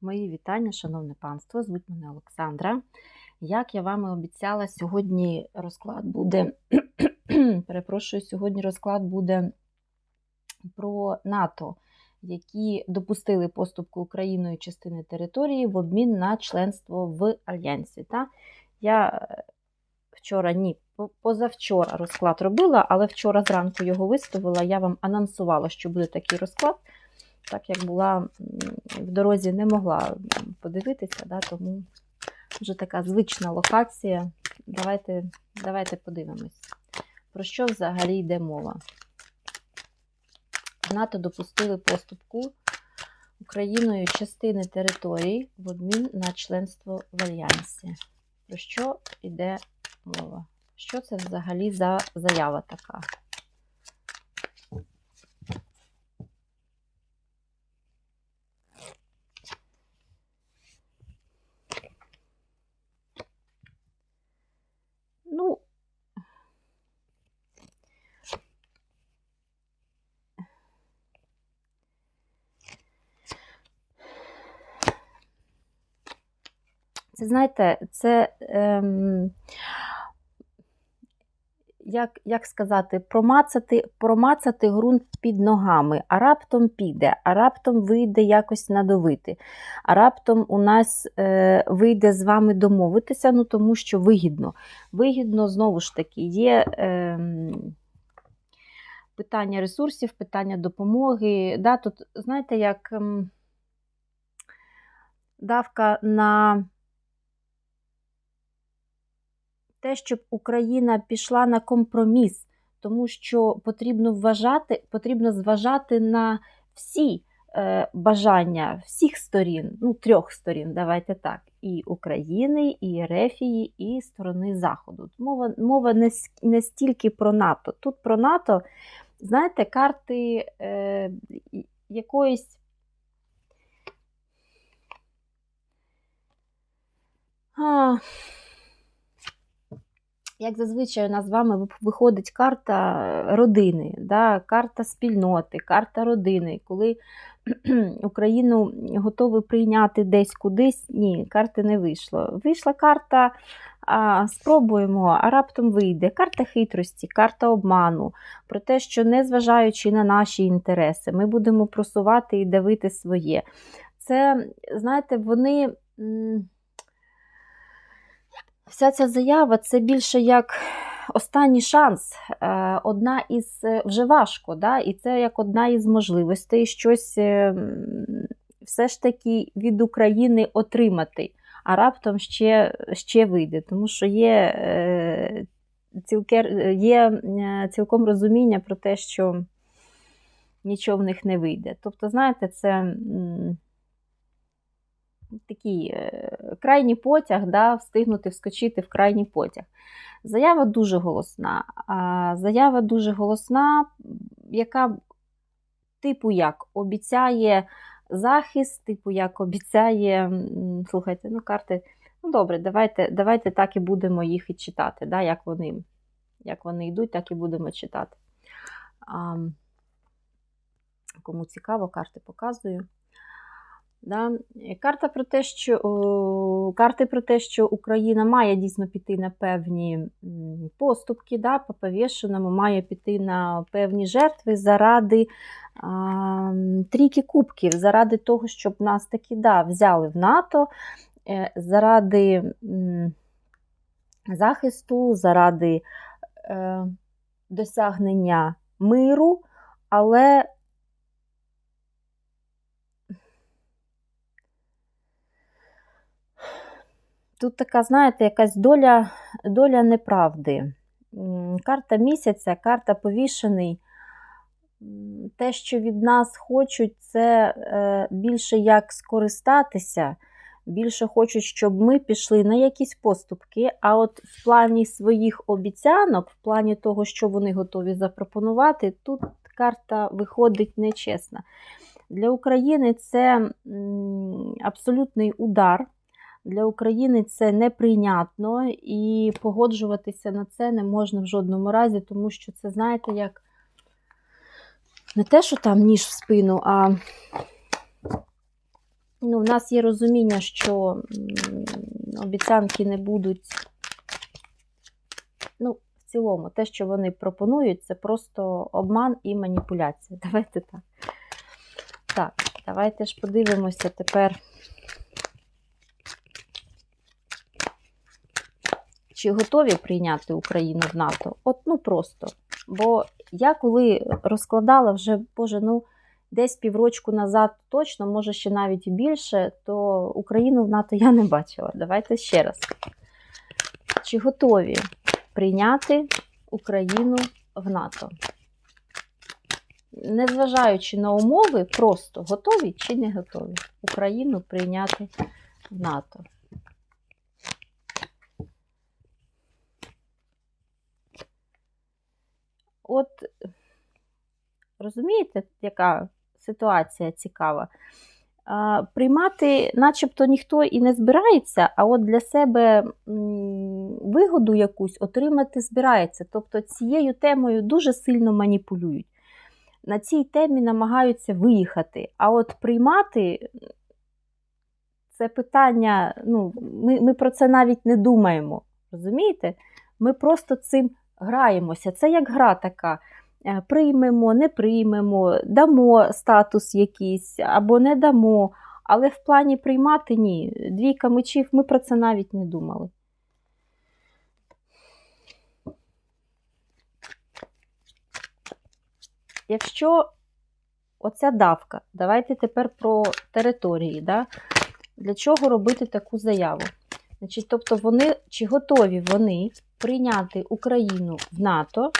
Мої вітання, шановне панство, звуть мене Олександра. Як я вам і обіцяла, сьогодні розклад буде. Перепрошую, сьогодні розклад буде про НАТО, які допустили поступку Україною частини території в обмін на членство в Альянсі. Та? Я е, вчора, ні, позавчора розклад робила, але вчора зранку його виставила. Я вам анонсувала, що буде такий розклад. Так як була в дорозі, не могла подивитися, да, тому вже така звична локація. Давайте, давайте подивимось, про що взагалі йде мова. НАТО допустили поступку Україною частини територій в обмін на членство в Альянсі. Про що йде мова? Що це взагалі за заява така? Ну, це знаєте, це ем, як, як сказати, промацати, промацати ґрунт під ногами, а раптом піде, а раптом вийде якось надавити, а раптом у нас е, вийде з вами домовитися, ну тому що вигідно. Вигідно, знову ж таки, є. Е, Питання ресурсів, питання допомоги. Да, тут, знаєте, як ем, давка на те, щоб Україна пішла на компроміс, тому що потрібно вважати, потрібно зважати на всі е, бажання всіх сторін, ну, трьох сторін, давайте так, і України, і Ерефії, і сторони Заходу. Мова, мова не, не стільки про НАТО. Тут про НАТО, знаєте, карти е, якоїсь. А, як зазвичай у нас з вами виходить карта родини, да, карта спільноти, карта родини. Коли Україну готові прийняти десь кудись, ні, карти не вийшло. Вийшла карта, а, спробуємо, а раптом вийде. Карта хитрості, карта обману, про те, що незважаючи на наші інтереси, ми будемо просувати і давити своє. Це, знаєте, вони. Вся ця заява це більше як останній шанс, е, одна із е, вже важко, да? і це як одна із можливостей щось е, все ж таки від України отримати, а раптом ще, ще вийде, тому що є, є цілком розуміння про те, що нічого в них не вийде. Тобто, знаєте, це. Такий е, крайній потяг, да, встигнути вскочити в крайній потяг. Заява дуже голосна. Заява дуже голосна, яка, типу, як обіцяє захист, типу, як обіцяє. Слухайте, ну карти. Ну, добре, давайте, давайте так і будемо їх і читати. Да, як, вони, як вони йдуть, так і будемо читати. А, кому цікаво, карти показую. Да? Е, Карта про те, що, о, карти про те, що Україна має дійсно піти на певні поступки, да, по повішеному, має піти на певні жертви заради а, трійки кубків, заради того, щоб нас таки да, взяли в НАТО, е, заради захисту, заради е, досягнення миру, але Тут така, знаєте, якась доля, доля неправди. Карта місяця, карта повішений. Те, що від нас хочуть, це е, більше як скористатися, більше хочуть, щоб ми пішли на якісь поступки. А от в плані своїх обіцянок, в плані того, що вони готові запропонувати, тут карта виходить нечесна. Для України це абсолютний удар. Для України це неприйнятно і погоджуватися на це не можна в жодному разі, тому що це, знаєте, як не те, що там ніж в спину, а ну, в нас є розуміння, що обіцянки не будуть. Ну, в цілому, те, що вони пропонують, це просто обман і маніпуляція. Давайте так. Так, давайте ж подивимося тепер. Чи готові прийняти Україну в НАТО? От ну просто. Бо я коли розкладала вже, Боже, ну десь піврочку назад точно, може ще навіть і більше, то Україну в НАТО я не бачила. Давайте ще раз. Чи готові прийняти Україну в НАТО? Незважаючи на умови, просто готові чи не готові Україну прийняти в НАТО? От розумієте, яка ситуація цікава? Приймати, начебто, ніхто і не збирається, а от для себе вигоду якусь отримати збирається. Тобто цією темою дуже сильно маніпулюють. На цій темі намагаються виїхати. А от приймати це питання, ну, ми, ми про це навіть не думаємо. Розумієте? Ми просто цим граємося. Це як гра така. Е, Приймемо, не приймемо, дамо статус якийсь або не дамо. Але в плані приймати ні. Двійка мечів, ми про це навіть не думали. Якщо оця давка, давайте тепер про території. Да? Для чого робити таку заяву? Значить, Тобто, вони чи готові вони прийняти Україну в НАТО,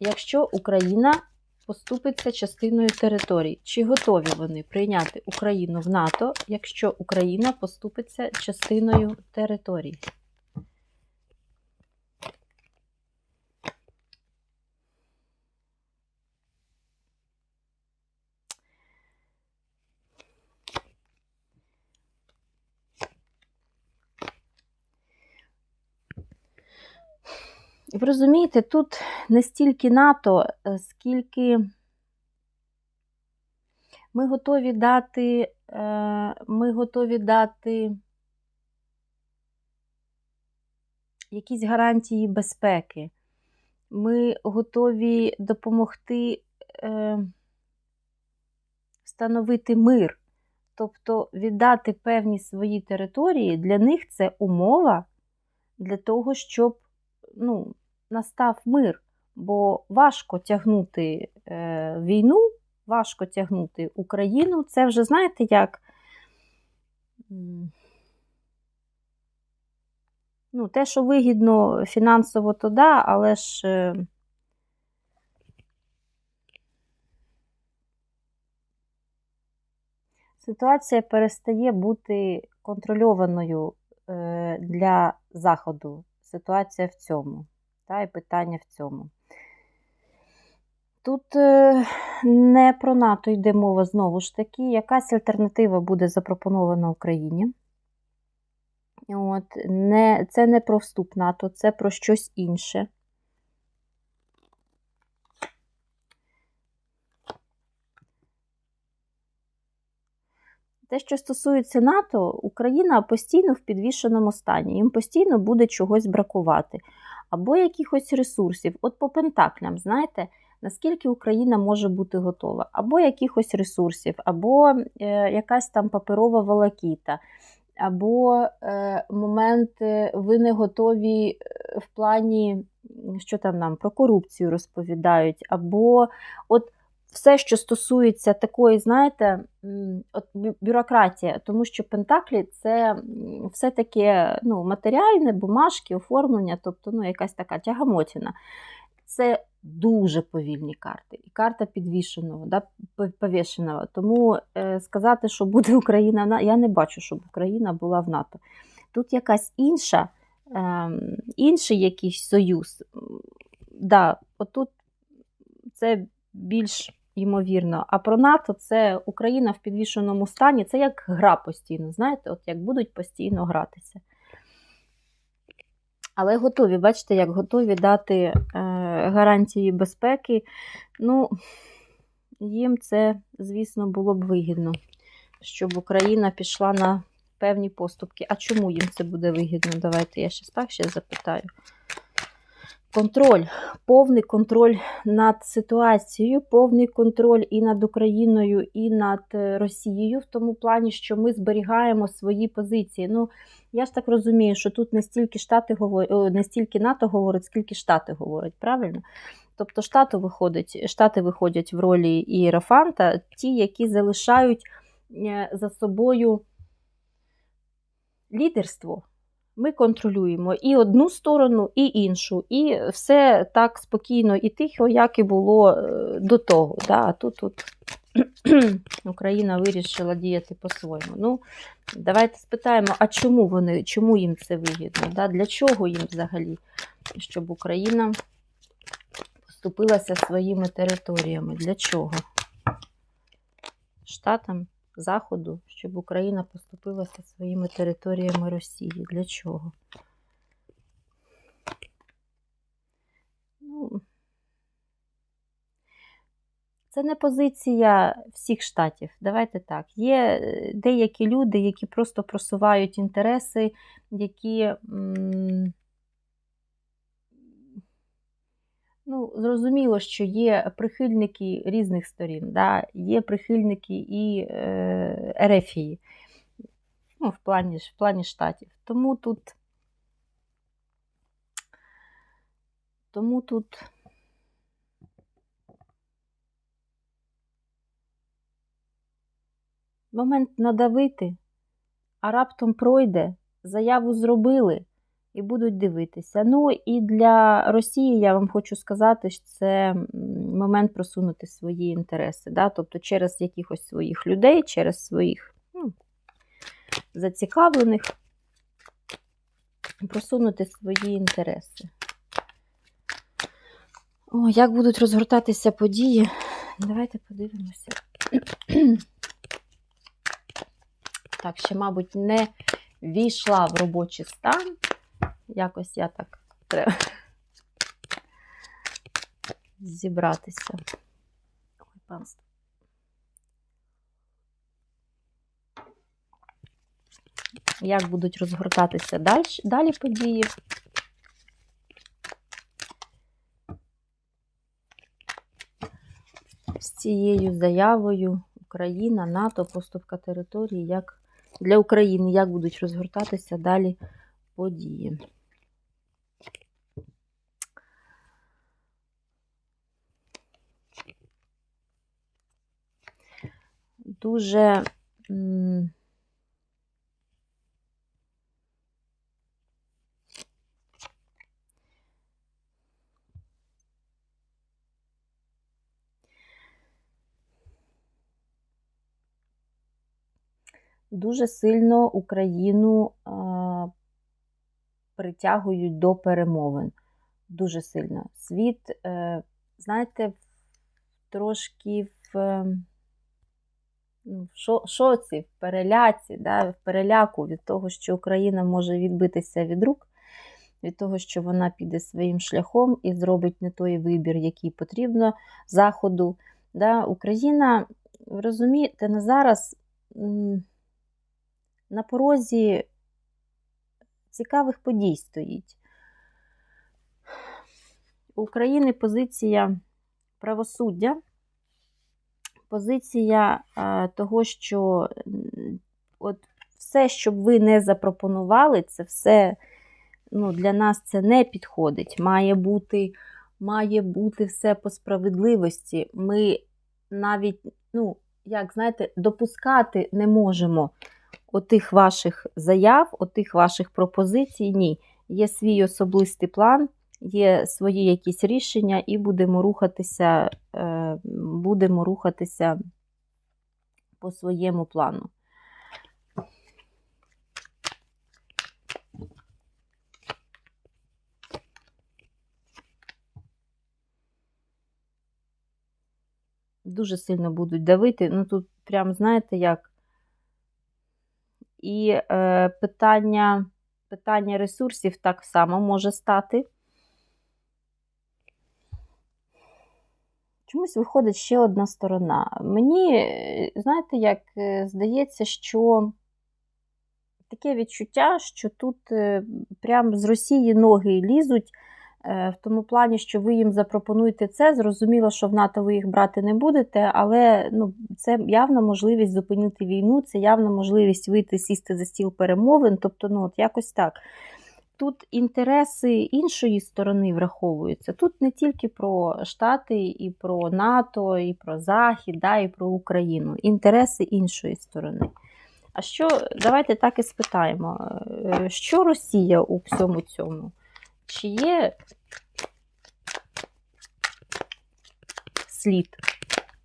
якщо Україна поступиться частиною території? Чи готові вони прийняти Україну в НАТО, якщо Україна поступиться частиною території? Ви розумієте, тут не стільки НАТО, е, скільки ми готові дати, е, ми готові дати якісь гарантії безпеки. Ми готові допомогти е, встановити мир, тобто віддати певні свої території, для них це умова для того, щоб ну, настав мир, бо важко тягнути е, війну, важко тягнути Україну. Це вже, знаєте, як ну, те, що вигідно фінансово, то да, але ж. Е, Ситуація перестає бути контрольованою е, для Заходу. Ситуація в цьому. Та, і питання в цьому. Тут е, не про НАТО йде мова знову ж таки. Якась альтернатива буде запропонована Україні. От, не, Це не про вступ НАТО, це про щось інше. Те, що стосується НАТО, Україна постійно в підвішеному стані, їм постійно буде чогось бракувати, або якихось ресурсів. От по пентаклям, знаєте, наскільки Україна може бути готова, або якихось ресурсів, або е, якась там паперова волокіта, або е, момент ви не готові е, в плані, що там нам про корупцію розповідають, або от все, що стосується такої, знаєте, от бюрократія, тому що Пентаклі це все таке ну, матеріальне, бумажки, оформлення, тобто ну, якась така тягамотіна. Це дуже повільні карти. І карта підвішеного, да, повішеного. Тому е, сказати, що буде Україна, я не бачу, щоб Україна була в НАТО. Тут якась інша, е, інший якийсь союз. Да, Отут це більш ймовірно. А про НАТО це Україна в підвішеному стані. Це як гра постійно, знаєте, от як будуть постійно гратися. Але готові, бачите, як готові дати е, гарантії безпеки. Ну, їм це, звісно, було б вигідно. щоб Україна пішла на певні поступки. А чому їм це буде вигідно? Давайте я щас так ще запитаю. Контроль, повний контроль над ситуацією, повний контроль і над Україною, і над е, Росією, в тому плані, що ми зберігаємо свої позиції. Ну, я ж так розумію, що тут не стільки Штати говорять, не стільки НАТО говорить, скільки Штати говорять, правильно? Тобто Штати виходять, Штати виходять в ролі ієрофанта, ті, які залишають е, за собою лідерство. Ми контролюємо і одну сторону, і іншу. І все так спокійно і тихо, як і було е, до того. Да? А тут, тут Україна вирішила діяти по-своєму. Ну, Давайте спитаємо, а чому вони, чому їм це вигідно? Да? Для чого їм взагалі? Щоб Україна поступилася своїми територіями. Для чого? Штатам Заходу, щоб Україна поступилася своїми територіями Росії. Для чого? Ну, це не позиція всіх штатів. Давайте так. Є е, деякі люди, які просто просувають інтереси, які. М Ну, зрозуміло, що є прихильники різних сторін, да? є прихильники і е, Ерефії ну, в плані в плані штатів. Тому тут тому тут момент надавити, а раптом пройде, заяву зробили і будуть дивитися. Ну і для Росії я вам хочу сказати, що це момент просунути свої інтереси. Да? Тобто через якихось своїх людей, через своїх ну, зацікавлених, просунути свої інтереси. О, Як будуть розгортатися події? Давайте подивимося. Так, ще, мабуть, не війшла в робочий стан. Якось я так треба зібратися. Ой, панство. Як будуть розгортатися далі, далі події? З цією заявою Україна, НАТО, поступка території, як для України, як будуть розгортатися далі події? дуже. Дуже сильно Україну притягують до перемовин. Дуже сильно. Світ, е, знаєте, трошки в. Ем, Ну, в шоці, в переляці, да, в переляку від того, що Україна може відбитися від рук, від того, що вона піде своїм шляхом і зробить не той вибір, який потрібно Заходу. Да. Україна, розумієте, на зараз на порозі цікавих подій стоїть. У України позиція правосуддя позиція е, того, що от все, що б ви не запропонували, це все ну, для нас це не підходить. Має бути має бути все по справедливості. Ми навіть, ну, як знаєте, допускати не можемо отих ваших заяв, отих ваших пропозицій. Ні. Є свій особистий план є свої якісь рішення, і будемо рухатися, е, будемо рухатися по своєму плану. Дуже сильно будуть давити. Ну тут прям, знаєте, як. І е, питання питання ресурсів так само може стати. чомусь виходить ще одна сторона. Мені, е, знаєте, як е, здається, що таке відчуття, що тут е, прямо з Росії ноги лізуть. В тому плані, що ви їм запропонуєте це, зрозуміло, що в НАТО ви їх брати не будете, але ну, це явно можливість зупинити війну, це явно можливість вийти, сісти за стіл перемовин. Тобто, ну от якось так тут інтереси іншої сторони враховуються. Тут не тільки про Штати, і про НАТО, і про Захід, да, і про Україну. Інтереси іншої сторони. А що, давайте так і спитаємо, е, що Росія у всьому цьому? Чи є слід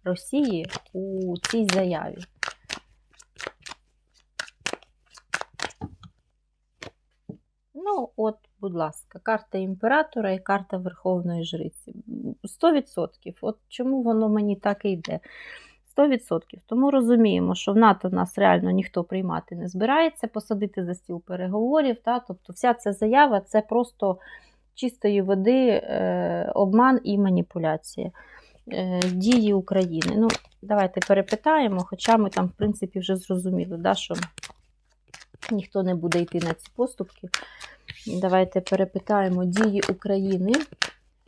Росії у цій заяві? Ну, от, будь ласка, карта імператора і карта Верховної Жриці. 100%. От чому воно мені так і йде? 100%. Тому розуміємо, що в НАТО нас реально ніхто приймати не збирається, посадити за стіл переговорів. Та? Тобто вся ця заява це просто чистої води, е, обман і маніпуляція е, дії України. Ну, Давайте перепитаємо, хоча ми там, в принципі, вже зрозуміли, да, що ніхто не буде йти на ці поступки. Давайте перепитаємо дії України.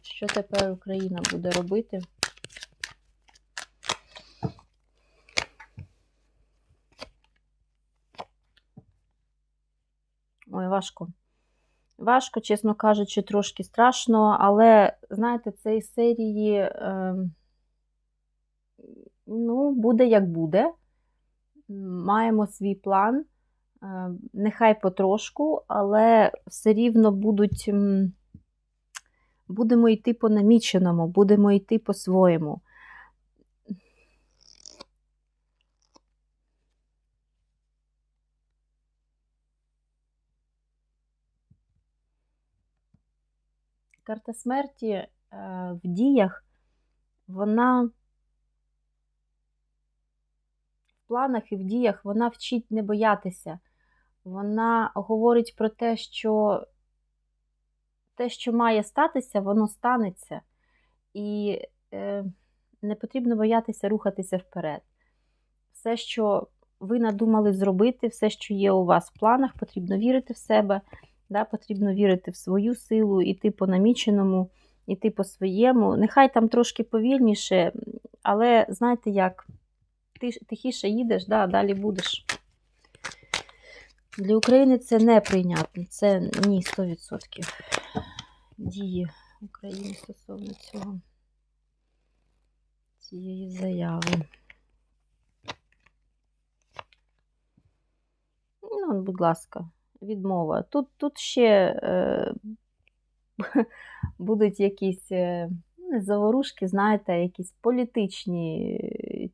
Що тепер Україна буде робити? Ой, важко. Важко, чесно кажучи, трошки страшно, але, знаєте, цієї серії, е, ну, буде як буде. Маємо свій план. Е, нехай потрошку, але все рівно будуть, будемо йти по наміченому, будемо йти по-своєму. Карта смерті е, в діях, вона в планах і в діях вона вчить не боятися вона говорить про те, що те, що має статися, воно станеться. І е, не потрібно боятися рухатися вперед. Все, що ви надумали зробити, все, що є у вас в планах, потрібно вірити в себе, да, потрібно вірити в свою силу, іти по наміченому, іти по своєму. Нехай там трошки повільніше, але знаєте як, ти тихіше їдеш, да, далі будеш. Для України це неприйнятно. Це ні 100% дії України стосовно цього цієї заяви. Ну, будь ласка, відмова. Тут тут ще е, будуть якісь е, заворушки, знаєте, якісь політичні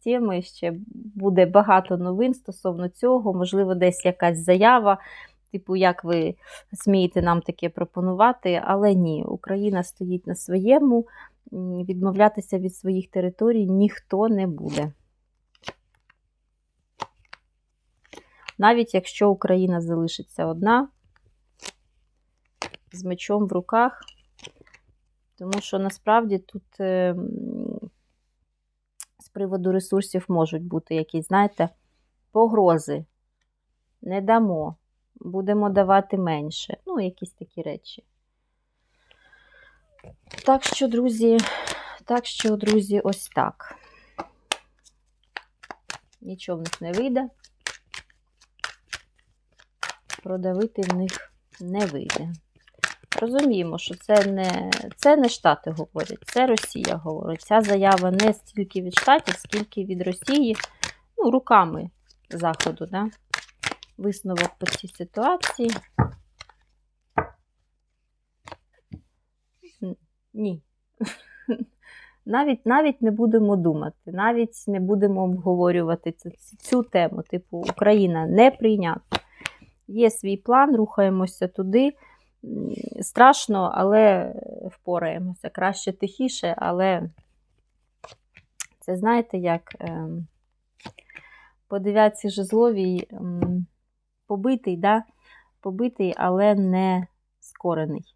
теми. Ще буде багато новин стосовно цього, можливо, десь якась заява. Типу, як ви смієте нам таке пропонувати, але ні, Україна стоїть на своєму, відмовлятися від своїх територій ніхто не буде. Навіть якщо Україна залишиться одна, з мечом в руках, тому що насправді тут е, з приводу ресурсів можуть бути якісь, знаєте, погрози. Не дамо, будемо давати менше. Ну, якісь такі речі. Так що, друзі, так що, друзі, ось так. Нічого в них не вийде. Продавити в них не вийде. Розуміємо, що це не це не Штати говорять, це Росія говорить. Ця заява не стільки від Штатів, скільки від Росії, ну, руками Заходу. Да? Висновок по цій ситуації. Ні. Навіть навіть не будемо думати, навіть не будемо обговорювати цю, цю тему. Типу, Україна не прийнята. Є свій план, рухаємося туди страшно, але впораємося. Краще тихіше, але це знаєте, як ем, по дев'ятці жезловій ем, побитий, да? побитий, але не скорений.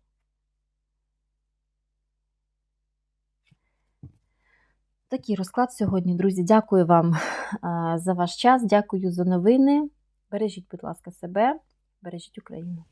Такий розклад сьогодні, друзі. Дякую вам за ваш час, дякую за новини. Бережіть, будь ласка, себе, бережіть Україну.